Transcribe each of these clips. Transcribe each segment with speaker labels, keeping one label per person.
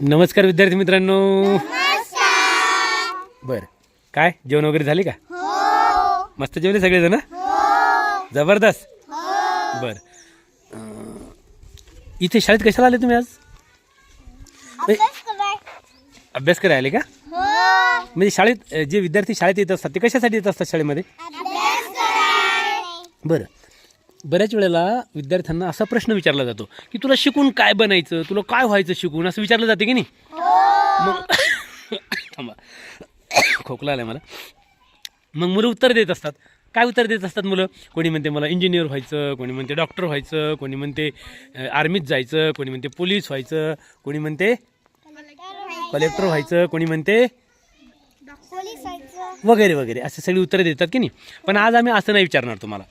Speaker 1: नमस्कार विद्यार्थी मित्रांनो. बर. काय? जेवण वगैरे झाले का? मस्त जेवले सगळेजण? जबरदस्त. बर. अं, इथे शाळेत कशाला आले तुम्ही आज? अभ्यास करायला आले का? म्हणजे शाळेत जे विद्यार्थी शाळेत येत असतात ते कशासाठी येत असतात शाळेमध्ये? बरं. बऱ्याच वेळेला विद्यार्थ्यांना असा प्रश्न विचारला जातो की तुला शिकून काय बनायचं तुला काय व्हायचं शिकून असं विचारलं जाते की नाही? मग थांबा. खोकला आलाय मला. मग मुलं उत्तर देत असतात. काय उत्तर देत असतात मुलं? कोणी म्हणते मला इंजिनियर व्हायचं कोणी म्हणते डॉक्टर व्हायचं कोणी म्हणते आर्मीत जायचं कोणी म्हणते पोलीस व्हायचं कोणी म्हणते कलेक्टर व्हायचं कोणी म्हणते वगैरे वगैरे. असे सगळी उत्तरं देतात की नाही? पण आज आम्ही असं नाही विचारणार तुम्हाला.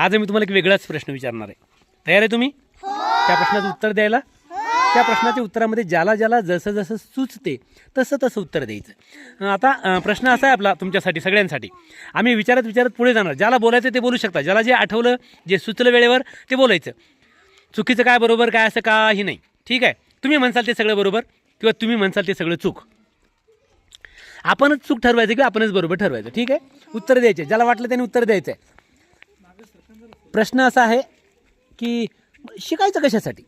Speaker 1: आज मी तुम्हाला एक वेगळाच प्रश्न विचारणार आहे. तयार आहे तुम्ही? त्या प्रश्नाचं उत्तर द्यायला. त्या प्रश्नाच्या उत्तरामध्ये ज्याला ज्याला जसं जसं सुचते तसं तसं उत्तर द्यायचं. आता प्रश्न असा आहे आपला तुमच्यासाठी सगळ्यांसाठी. आम्ही विचारत विचारत पुढे जाणार. ज्याला बोलायचं ते बोलू शकता. ज्याला जे आठवलं जे सुचलं वेळेवर ते बोलायचं. चुकीचं काय बरोबर काय असं काही नाही. ठीक आहे? तुम्ही म्हणसाल ते सगळं बरोबर किंवा तुम्ही म्हणसाल ते सगळं चूक? आपणच चूक ठरवायचं किंवा आपणच बरोबर ठरवायचं. ठीक आहे? उत्तर द्यायचे. ज्याला वाटलं त्याने उत्तर द्यायचं आहे प्रश्न असा आहे की शिकायचं कशासाठी?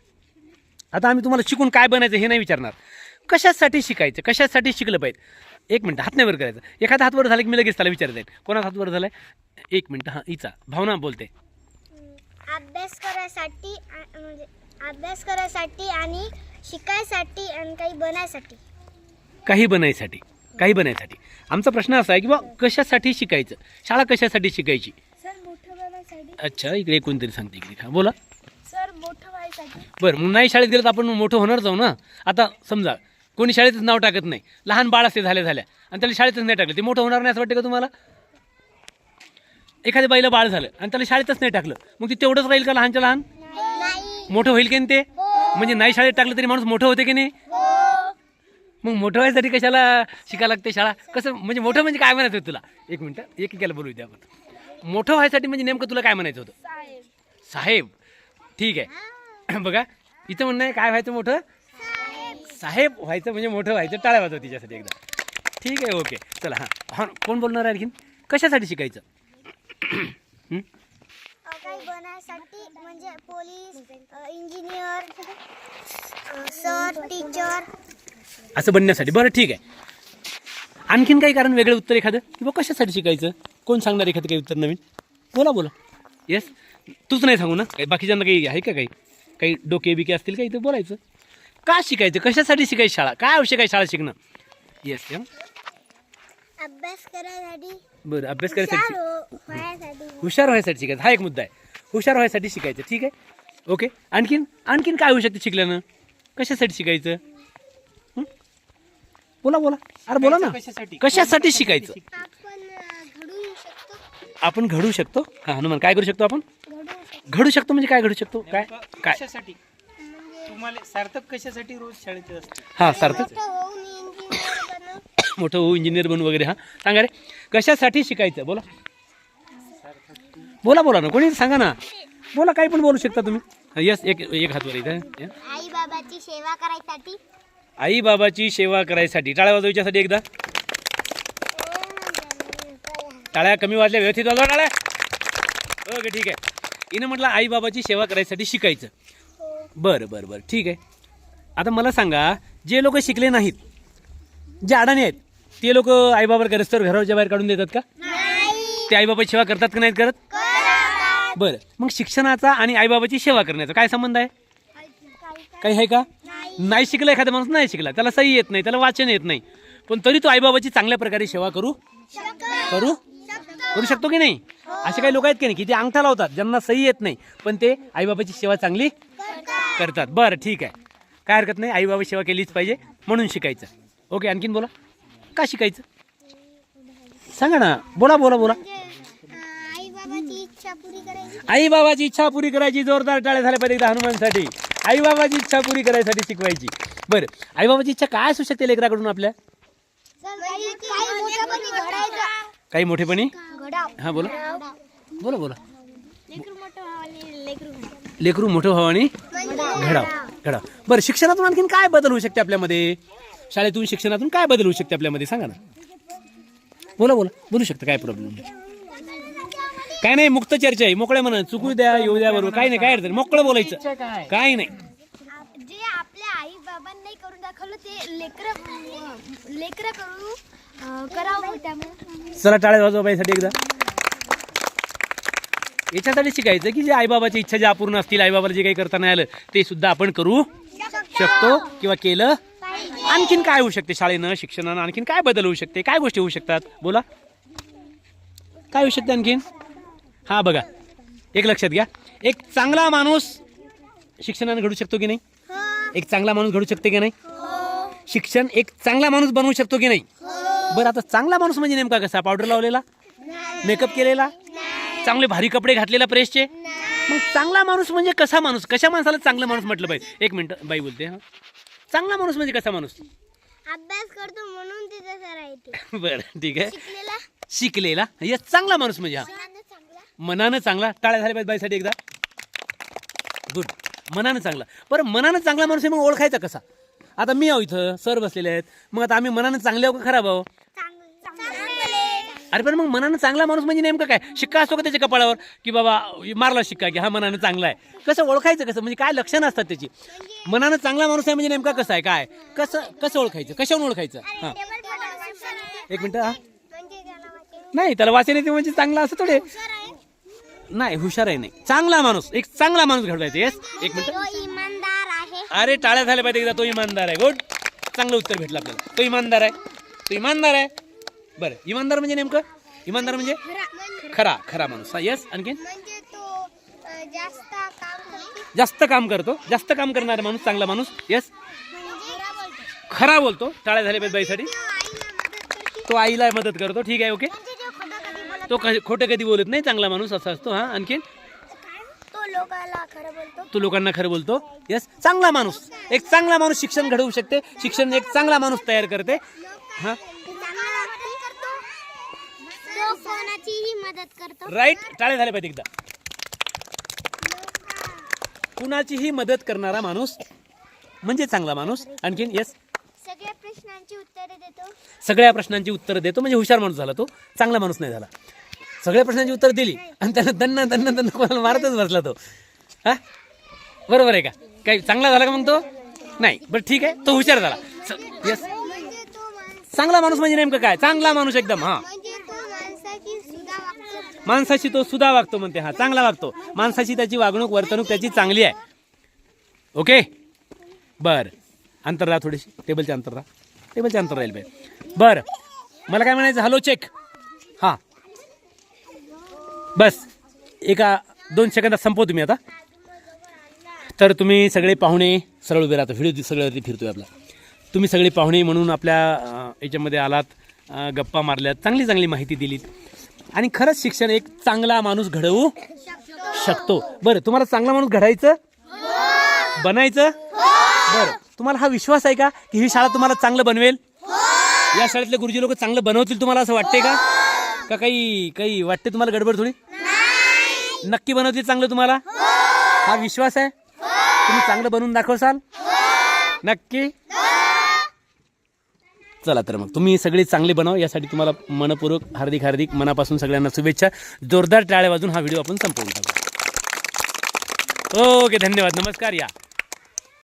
Speaker 1: आता आम्ही तुम्हाला शिकून काय बनायचं हे नाही विचारणार. कशासाठी शिकायचं? कशासाठी शिकलं पाहिजे? एक मिनटं हात नाही वर करायचं. एखादा हात वर झाला की मी लगेच त्याला विचारत जाईल कोणाचा हात वर झाला आहे एक मिनटं हां हिचा. भावना बोलते.
Speaker 2: अभ्यास करायसाठी म्हणजे अभ्यास करायसाठी आणि शिकायसाठी आणि काही बनायसाठी.
Speaker 1: काही बनायसाठी. काही बनायसाठी. आमचा प्रश्न असा आहे की बा कशासाठी शिकायचं? शाळा कशासाठी शिकायची? अच्छा इकडे कोणतरी सांगते इकडे. हां बोला.
Speaker 2: सर मोठं व्हायसाठी.
Speaker 1: बरं मग नाही शाळेत गेलं तर आपण मोठं होणार जाऊ ना? आता समजा कोणी शाळेतच नाव टाकत नाही. लहान बाळ असते झाल्या झाल्या. आणि त्याला शाळेतच नाही टाकलं. ते मोठं होणार नाही असं वाटतं का तुम्हाला? एखाद्या बाईला बाळ झालं आणि त्याला शाळेतच नाही टाकलं. मग ते तेवढंच राहील का लहानच्या लहान? मोठं होईल की नाही ते? म्हणजे नाही शाळेत टाकलं तरी माणूस मोठं होते की नाही? मग मोठं व्हायसाठी कशाला शिकायला लागते शाळा? कसं म्हणजे मोठं म्हणजे काय म्हणायचं तुला? एक मिनटं एक एकाला बोलू द्या आपण. मोठं व्हायसाठी म्हणजे नेमकं तुला काय म्हणायचं होतं? साहेब. ठीक आहे. बघा इथं म्हणणं आहे काय व्हायचं मोठं? साहेब. व्हायचं म्हणजे मोठं व्हायचं टाळ्या वाजव तिच्यासाठी एकदा. ठीक आहे ओके. चला हां. हां कोण बोलणार आहे आणखीन? कशासाठी शिकायचं? हं?
Speaker 2: काही बनायसाठी? म्हणजे पोलीस इंजिनियर सर टीचर.
Speaker 1: असं बनण्यासाठी. बरं ठीक आहे. आणखीन काही कारण वेगळं उत्तर एखादं? किंवा कशासाठी शिकायचं? कोण सांगणार एखादं काही उत्तर नवीन? बोला बोला. येस तूच नाही सांगू ना? काही बाकीच्यांना काही आहे का काही? काही डोके बिके असतील का इथं बोलायचं? का शिकायचं? कशासाठी शिकायची शाळा? काय आवश्यक आहे शाळा शिकणं? येस
Speaker 2: अभ्यास करायसाठी
Speaker 1: बरं अभ्यास करायसाठी
Speaker 2: हुशार हो- व्हायसाठी
Speaker 1: हुशार व्हायसाठी शिकायचं. हा एक मुद्दा आहे. हुशार व्हायसाठी शिकायचं. ठीक आहे? ओके आणखीन? आणखीन काय होऊ शकते शिकल्यानं? कशासाठी शिकायचं? बोला बोला. अरे बोला ना.
Speaker 3: कशासाठी?
Speaker 1: कशासाठी शिकायचं
Speaker 2: आपण अ, घडू शकतो
Speaker 1: आपण घडू शकतो? हा हनुमान काय करू शकतो आपण?
Speaker 2: घडू शकतो
Speaker 1: म्हणजे काय घडू शकतो? काय? काय?
Speaker 3: कशासाठी? तुम्हाला सार्थक कशासाठी रोज शाळेत असते
Speaker 1: हा सार्थक.
Speaker 2: मोठं होऊन इंजिनियर बनू
Speaker 1: मोठं होऊ इंजिनियर बनू वगैरे हा. सांगा रे कशासाठी शिकायचं? बोला. बोला बोला ना कोणी सांगा ना. बोला काही पण बोलू शकता तुम्ही. यस एक एक हातवर इथं या.
Speaker 2: आई बाबाची सेवा करायसाठी.
Speaker 1: आई बाबाची सेवा करायसाठी. टाळ्या वाजवायच्यासाठी एकदा. टाळ्या कमी वाजल्या व्यवस्थित वाजवा टाळ्या. ओके ठीक आहे. हिनं म्हटलं आई बाबाची सेवा करायसाठी शिकायचं. बरं बरं बरं ठीक आहे. आता मला सांगा जे लोक शिकले नाहीत जे अडाणी आहेत ते लोक आईबाबा रस्त्यावर घराच्या बाहेर काढून देतात का? ते आईबाबाची सेवा करतात का नाहीत करत? बरं मग शिक्षणाचा आणि आईबाबाची सेवा करण्याचा काय संबंध आहे? काही आहे का? नाही. शिकला एखादा माणूस नाही शिकला. त्याला सही येत नाही त्याला वाचन येत नाही. पण तरी तो आईबाबाची चांगल्या प्रकारे सेवा करू? करू? करू शकतो की नाही? असे काही लोक आहेत की नाही की ते अंगठा लावतात ज्यांना सही येत नाही पण ते आईबाबाची सेवा चांगली करतात. बरं ठीक आहे. काय हरकत नाही आईबाबा सेवा केलीच पाहिजे म्हणून शिकायचं. ओके आणखीन बोला. का शिकायचं? सांगा ना बोला बोला बोला.
Speaker 2: आई बाबाची इच्छा पुरी करायची
Speaker 1: जोरदार टाळ्या झाल्या पाहिजे एकदा हनुमानसाठी. आई बाबाची इच्छा पुरी करायसाठी शिकवायची. बरं आई बाबाची इच्छा काय असू शकते लेकराकडून आपल्या?
Speaker 2: काही
Speaker 1: मोठेपणी? हां बोला. बोला बोला.
Speaker 2: लेकरू मोठं व्हावं आणि घडाव.
Speaker 1: घडाव. घडा बरं शिक्षणातून आणखीन काय बदल होऊ शकते आपल्यामध्ये? शाळेतून शिक्षणातून काय बदल होऊ शकते आपल्यामध्ये? सांगा ना. बोला बोला. बोलू शकता काय प्रॉब्लेम काय नाही मुक्त चर्चा आहे. मोकळ्या म्हणा चुकू द्या येऊ द्या बरोबर. काय नाही काय अडचण मोकळं बोलायचं.
Speaker 3: काय?
Speaker 1: काय नाही.
Speaker 2: जे आपल्या आई बाबांनी करून दाखवलं ते लेकर लेकर करू करावं त्यामुळे
Speaker 1: चला टाळ्या वाजवा बाईसाठी एकदा. याच्यासाठी शिकायचं की जे आईबाबाची इच्छा ज्या अपूर्ण असतील आईबाबाला जे काही करता नाही आलं ते सुद्धा आपण करू शकतो किंवा केलं आणखीन काय होऊ शकते शाळेनं शिक्षणानं आणखीन काय बदल होऊ शकते काय गोष्टी होऊ शकतात? बोला. काय होऊ शकते आणखीन? हा बघा. एक लक्षात घ्या. एक चांगला माणूस शिक्षणानं घडू शकतो की नाही? एक चांगला माणूस घडू शकते की नाही? शिक्षण एक चांगला माणूस बनवू शकतो की नाही? बरं आता चांगला माणूस म्हणजे नेमका कसा? पावडर लावलेला? मेकअप केलेला? चांगले भारी कपडे घातलेला प्रेसचे मग चांगला माणूस म्हणजे कसा माणूस? कशा माणसाला चांगला माणूस म्हटलं पाहिजे? एक मिनिट बाई बोलते हा. चांगला माणूस म्हणजे कसा माणूस?
Speaker 2: अभ्यास करतो म्हणून
Speaker 1: बरं ठीक आहे.
Speaker 2: शिकलेला?
Speaker 1: यस चांगला माणूस म्हणजे हा.
Speaker 2: मनानं चांगला?
Speaker 1: मनानं चांगला? टाळ्या झाल्या पाहिजे बाईसाठी एकदा. गुड मनानं चांगला. बरं मनानं चांगला माणूस आहे मग ओळखायचा कसा? आता मी आहो इथं सर बसलेले आहेत. मग आता आम्ही मनानं चांगले आहो का खराब आहो? अरे पण मग मनानं चांगला माणूस म्हणजे नेमकं काय? शिक्का असतो का त्याच्या कपाळावर? की बाबा मारला शिक्का की हा मनानं चांगला आहे. कसं ओळखायचं कसं? म्हणजे काय लक्षणं असतात त्याची? मनानं चांगला माणूस आहे म्हणजे नेमका कसं आहे? काय? कसं कसं ओळखायचं? कशावरून ओळखायचं? हां. एक मिनिट हा. नाही त्याला वाचन येते म्हणजे चांगला असं थोडे. नाही हुशार आहे नाही. चांगला माणूस एक चांगला माणूस घडवायचा येस एक मिनिट.
Speaker 2: आहे
Speaker 1: अरे टाळ्या झाल्या पाहिजे एकदा तो इमानदार आहे. गुड. चांगलं उत्तर भेटलं आपल्याला. तो इमानदार आहे. तो इमानदार आहे. बरं इमानदार म्हणजे नेमकं? इमानदार म्हणजे? खरा. खरा माणूस. हा येस आणखीन?
Speaker 2: म्हणजे तो अं, जास्त काम करते.
Speaker 1: जास्त काम करतो. जास्त काम करणारा माणूस चांगला माणूस. येस
Speaker 2: म्हणजे
Speaker 1: खरा बोलतो. टाळ्या झाल्या पाहिजे बाईसाठी.
Speaker 2: तो आईला मदत करते.
Speaker 1: तो आईला मदत करतो. ठीक आहे ओके
Speaker 2: म्हणजे जो खोटं कधी बोलत
Speaker 1: तो क- खोटं कधी बोलत नाही चांगला माणूस असा असतो. हा आणखीन?
Speaker 2: लोकांना खरं बोलतो.
Speaker 1: तो लोकांना खरं बोलतो? येस चांगला माणूस. एक चांगला माणूस शिक्षण घडवू शकते. शिक्षण एक चांगला माणूस तयार करते. हा?
Speaker 2: चांगला मदत करतो. तो कोणाचीही मदत करतो.
Speaker 1: राईट टाळे झाले पाहिजे एकदा. कुणाचीही मदत करणारा माणूस म्हणजे चांगला माणूस. आणखीन येस
Speaker 2: सगळ्या प्रश्नांची उत्तरे देतो.
Speaker 1: सगळ्या प्रश्नांची उत्तरं देतो. म्हणजे हुशार माणूस झाला तो. चांगला माणूस नाही झाला. सगळ्या प्रश्नांची उत्तर दिली. आणि त्यानं दन्न दन्न दन्न कोणाला मारतच बसला तो. हा? बरोबर आहे का? काही चांगला झाला का मग तो? नाही. बरं ठीक आहे. तो हुशार झाला. येस चांगला माणूस म्हणजे नेमकं काय? चांगला माणूस एकदम हा. माणसाशी तो सुद्धा वागतो म्हणते हा. चांगला वागतो. माणसाची त्याची वागणूक वर्तणूक त्याची चांगली आहे. ओके? बर. अंतर राहा थोडीशी. टेबलचे अंतर राहा. टेबलचे अंतर राहील बाई. बरं. मला काय म्हणायचं? Hello check. हां. बस एका दोन सेकंदात संपव तुम्ही आता. तर तुम्ही सगळे पाहुणे सरळ उभे राहता. व्हिडिओ सगळ्यावरती फिरतोय आपला. तुम्ही सगळे पाहुणे म्हणून आपल्या याच्यामध्ये आलात गप्पा मारल्यात चांगली चांगली माहिती दिलीत. आणि खरंच शिक्षण एक चांगला माणूस घडवू शकतो. बरं तुम्हाला चांगला माणूस घडायचं? बनायचं? बरं तुम्हाला हा विश्वास आहे का की ही शाळा तुम्हाला चांगलं बनवेल? या शाळेतले गुरुजी लोक चांगलं बनवतील तुम्हाला असं वाटते का? का काही काही वाटते तुम्हाला गडबड थोडी? नक्की बनवतील चांगलं तुम्हाला? हा विश्वास आहे? तुम्ही चांगलं बनवून दाखवसाल नक्की? चला तर मग तुम्ही सगळे चांगले बनवा यासाठी तुम्हाला मनपूर्वक हार्दिक हार्दिक मनापासून सगळ्यांना शुभेच्छा. जोरदार टाळ्या वाजून हा व्हिडिओ आपण संपवून टाकू. ओके धन्यवाद. नमस्कार या.